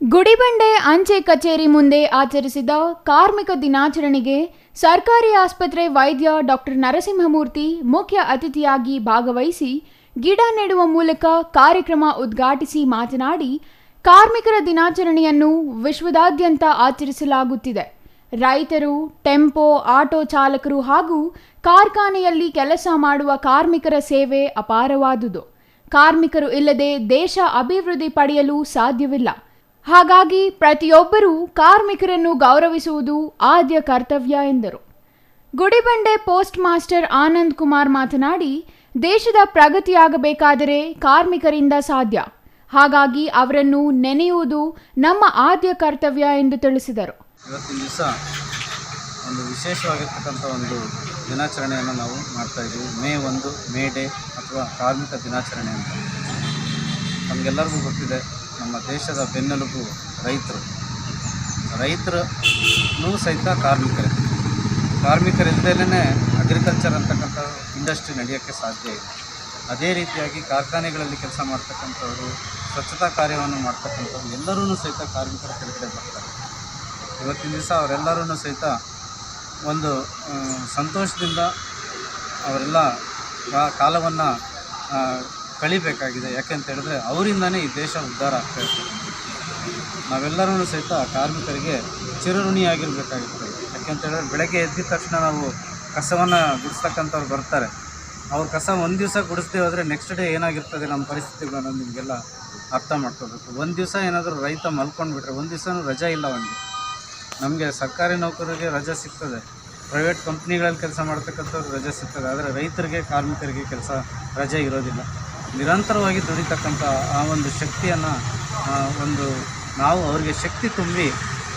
ಗುಡಿಬಂಡೆ ಅಂಚೆ ಕಚೇರಿ ಮುಂದೆ ಆಚರಿಸಿದ ಕಾರ್ಮಿಕ ದಿನಾಚರಣೆಗೆ ಸರ್ಕಾರಿ ಆಸ್ಪತ್ರೆ ವೈದ್ಯ ಡಾಕ್ಟರ್ ನರಸಿಂಹಮೂರ್ತಿ ಮುಖ್ಯ ಅತಿಥಿಯಾಗಿ ಭಾಗವಹಿಸಿ ಗಿಡ ನೆಡುವ ಮೂಲಕ ಕಾರ್ಯಕ್ರಮ ಉದ್ಘಾಟಿಸಿ ಮಾತನಾಡಿ ಕಾರ್ಮಿಕರ ದಿನಾಚರಣೆಯನ್ನು ವಿಶ್ವದಾದ್ಯಂತ ಆಚರಿಸಲಾಗುತ್ತಿದೆ. ರೈತರು, ಟೆಂಪೋ, ಆಟೋ ಚಾಲಕರು ಹಾಗೂ ಕಾರ್ಖಾನೆಯಲ್ಲಿ ಕೆಲಸ ಮಾಡುವ ಕಾರ್ಮಿಕರ ಸೇವೆ ಅಪಾರವಾದುದು. ಕಾರ್ಮಿಕರು ಇಲ್ಲದೆ ದೇಶ ಅಭಿವೃದ್ಧಿ ಪಡೆಯಲು ಸಾಧ್ಯವಿಲ್ಲ. ಹಾಗಾಗಿ ಪ್ರತಿಯೊಬ್ಬರೂ ಕಾರ್ಮಿಕರನ್ನು ಗೌರವಿಸುವುದು ಆದ್ಯ ಕರ್ತವ್ಯ ಎಂದರು. ಗುಡಿಬಂಡೆ ಪೋಸ್ಟ್ ಮಾಸ್ಟರ್ ಆನಂದ್ ಕುಮಾರ್ ಮಾತನಾಡಿ, ದೇಶದ ಪ್ರಗತಿಯಾಗಬೇಕಾದರೆ ಕಾರ್ಮಿಕರಿಂದ ಸಾಧ್ಯ. ಹಾಗಾಗಿ ಅವರನ್ನು ನೆನೆಯುವುದು ನಮ್ಮ ಆದ್ಯ ಕರ್ತವ್ಯ ಎಂದು ತಿಳಿಸಿದರು. ಇವತ್ತಿನ ದಿವಸ ಒಂದು ವಿಶೇಷವಾಗಿರ್ತಕ್ಕಂಥ ಒಂದು ದಿನಾಚರಣೆಯನ್ನು ನಾವು ಮಾಡ್ತಾ ಇದ್ದೀವಿ. ಮೇ ಒಂದು, ಮೇ ಡೇ ಅಥವಾ ಕಾರ್ಮಿಕ ದಿನಾಚರಣೆ ಅಂತ. ನಮಗೆಲ್ಲರಿಗೂ ಗೊತ್ತಿದೆ, ನಮ್ಮ ದೇಶದ ಬೆನ್ನೆಲುಬು ರೈತರು. ರೈತರು ಸಹಿತ ಕಾರ್ಮಿಕರೇ. ಕಾರ್ಮಿಕರಿಲ್ಲದೇ ಅಗ್ರಿಕಲ್ಚರ್ ಅಂತಕ್ಕಂಥ ಇಂಡಸ್ಟ್ರಿ ನಡೆಯೋಕ್ಕೆ ಸಾಧ್ಯ ಇಲ್ಲ. ಅದೇ ರೀತಿಯಾಗಿ ಕಾರ್ಖಾನೆಗಳಲ್ಲಿ ಕೆಲಸ ಮಾಡ್ತಕ್ಕಂಥವ್ರು, ಸ್ವಚ್ಛತಾ ಕಾರ್ಯವನ್ನು ಮಾಡ್ತಕ್ಕಂಥವ್ರು ಎಲ್ಲರೂ ಸಹಿತ ಕಾರ್ಮಿಕರ ಕೆಳಗಡೆ ಬರ್ತಾರೆ. ಇವತ್ತಿನ ದಿವಸ ಅವರೆಲ್ಲರೂ ಸಹಿತ ಒಂದು ಸಂತೋಷದಿಂದ ಅವರೆಲ್ಲ ಕಾಲವನ್ನು ಕಳಿಬೇಕಾಗಿದೆ. ಯಾಕೆಂತ ಹೇಳಿದ್ರೆ ಅವರಿಂದನೇ ಈ ದೇಶ ಉದ್ಧಾರ ಆಗ್ತಾ ಇರ್ತದೆ ನಾವೆಲ್ಲರೂ ಸಹಿತ ಕಾರ್ಮಿಕರಿಗೆ ಚಿರಋಣಿಯಾಗಿರಬೇಕಾಗಿರ್ತದೆ ಯಾಕೆಂತ ಹೇಳಿದ್ರೆ ಬೆಳಗ್ಗೆ ಎದ್ದಿದ ತಕ್ಷಣ ನಾವು ಕಸವನ್ನು ಬಿಡಿಸ್ತಕ್ಕಂಥವ್ರು ಬರ್ತಾರೆ. ಅವ್ರ ಕಸ ಒಂದು ದಿವಸ ಗುಡಿಸ್ದೇ ಹೋದರೆ ನೆಕ್ಸ್ಟ್ ಡೇ ಏನಾಗಿರ್ತದೆ ನಮ್ಮ ಪರಿಸ್ಥಿತಿಗಳು ಅನ್ನೋದು ನಿಮಗೆಲ್ಲ ಅರ್ಥ ಮಾಡ್ಕೋಬೇಕು. ಒಂದು ದಿವಸ ಏನಾದರೂ ರೈತ ಮಲ್ಕೊಂಡ್ಬಿಟ್ರೆ ಒಂದು ದಿವಸನೂ ರಜಾ ಇಲ್ಲ ಅವನಿಗೆ. ನಮಗೆ ಸರ್ಕಾರಿ ನೌಕರರಿಗೆ ರಜೆ ಸಿಗ್ತದೆ. ಪ್ರೈವೇಟ್ ಕಂಪ್ನಿಗಳಲ್ಲಿ ಕೆಲಸ ಮಾಡ್ತಕ್ಕಂಥವ್ರು ರಜೆ ಸಿಗ್ತದೆ. ಆದರೆ ರೈತರಿಗೆ, ಕಾರ್ಮಿಕರಿಗೆ ಕೆಲಸ ರಜೆ ಇರೋದಿಲ್ಲ. ನಿರಂತರವಾಗಿ ದುಡಿತಕ್ಕಂಥ ಆ ಒಂದು ಶಕ್ತಿಯನ್ನು ಒಂದು ನಾವು ಅವರಿಗೆ ಶಕ್ತಿ ತುಂಬಿ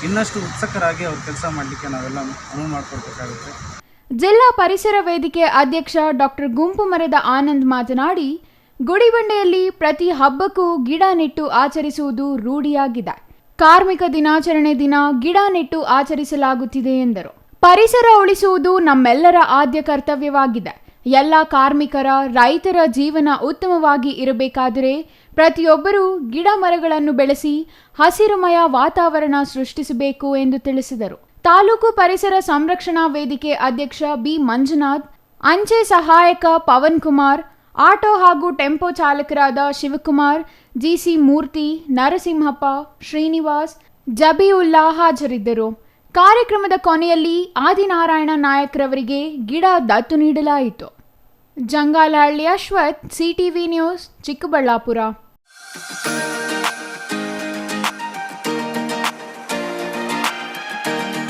ಇನ್ನಷ್ಟು ಉತ್ಸುಕರಾಗಿ ಅವ್ರ ಕೆಲಸ ಮಾಡಲಿಕ್ಕೆ ನಾವೆಲ್ಲ ಅನುವು ಮಾಡಿಕೊಡ್ಬೇಕಾಗುತ್ತೆ ಜಿಲ್ಲಾ ಪರಿಸರ ವೇದಿಕೆ ಅಧ್ಯಕ್ಷ ಡಾಕ್ಟರ್ ಗುಂಪು ಮರದ ಆನಂದ್ ಮಾತನಾಡಿ, ಗುಡಿಬಂಡೆಯಲ್ಲಿ ಪ್ರತಿ ಹಬ್ಬಕ್ಕೂ ಗಿಡ ನೆಟ್ಟು ಆಚರಿಸುವುದು ರೂಢಿಯಾಗಿದೆ. ಕಾರ್ಮಿಕ ದಿನಾಚರಣೆ ದಿನ ಗಿಡ ನೆಟ್ಟು ಆಚರಿಸಲಾಗುತ್ತಿದೆ ಎಂದರು. ಪರಿಸರ ಉಳಿಸುವುದು ನಮ್ಮೆಲ್ಲರ ಆದ್ಯ ಕರ್ತವ್ಯವಾಗಿದೆ. ಎಲ್ಲ ಕಾರ್ಮಿಕರ, ರೈತರ ಜೀವನ ಉತ್ತಮವಾಗಿ ಇರಬೇಕಾದರೆ ಪ್ರತಿಯೊಬ್ಬರೂ ಗಿಡ ಮರಗಳನ್ನು ಬೆಳೆಸಿ ಹಸಿರುಮಯ ವಾತಾವರಣ ಸೃಷ್ಟಿಸಬೇಕು ಎಂದು ತಿಳಿಸಿದರು. ತಾಲೂಕು ಪರಿಸರ ಸಂರಕ್ಷಣಾ ವೇದಿಕೆ ಅಧ್ಯಕ್ಷ ಬಿ ಮಂಜುನಾಥ್ ಅಂಚೆ ಸಹಾಯಕ ಪವನ್ ಕುಮಾರ್ ಆಟೋ ಹಾಗೂ ಟೆಂಪೋ ಚಾಲಕರಾದ ಶಿವಕುಮಾರ್, ಜಿಸಿ ಮೂರ್ತಿ, ನರಸಿಂಹಪ್ಪ, ಶ್ರೀನಿವಾಸ್, ಜಬಿಯುಲ್ಲಾ ಹಾಜರಿದ್ದರು. ಕಾರ್ಯಕ್ರಮದ ಕೊನೆಯಲ್ಲಿ ಆದಿನಾರಾಯಣ ನಾಯಕರವರಿಗೆ ಗಿಡ ದತ್ತು ನೀಡಲಾಯಿತು. Jangalahalli Ashwath, CTV news, Chikkaballapur.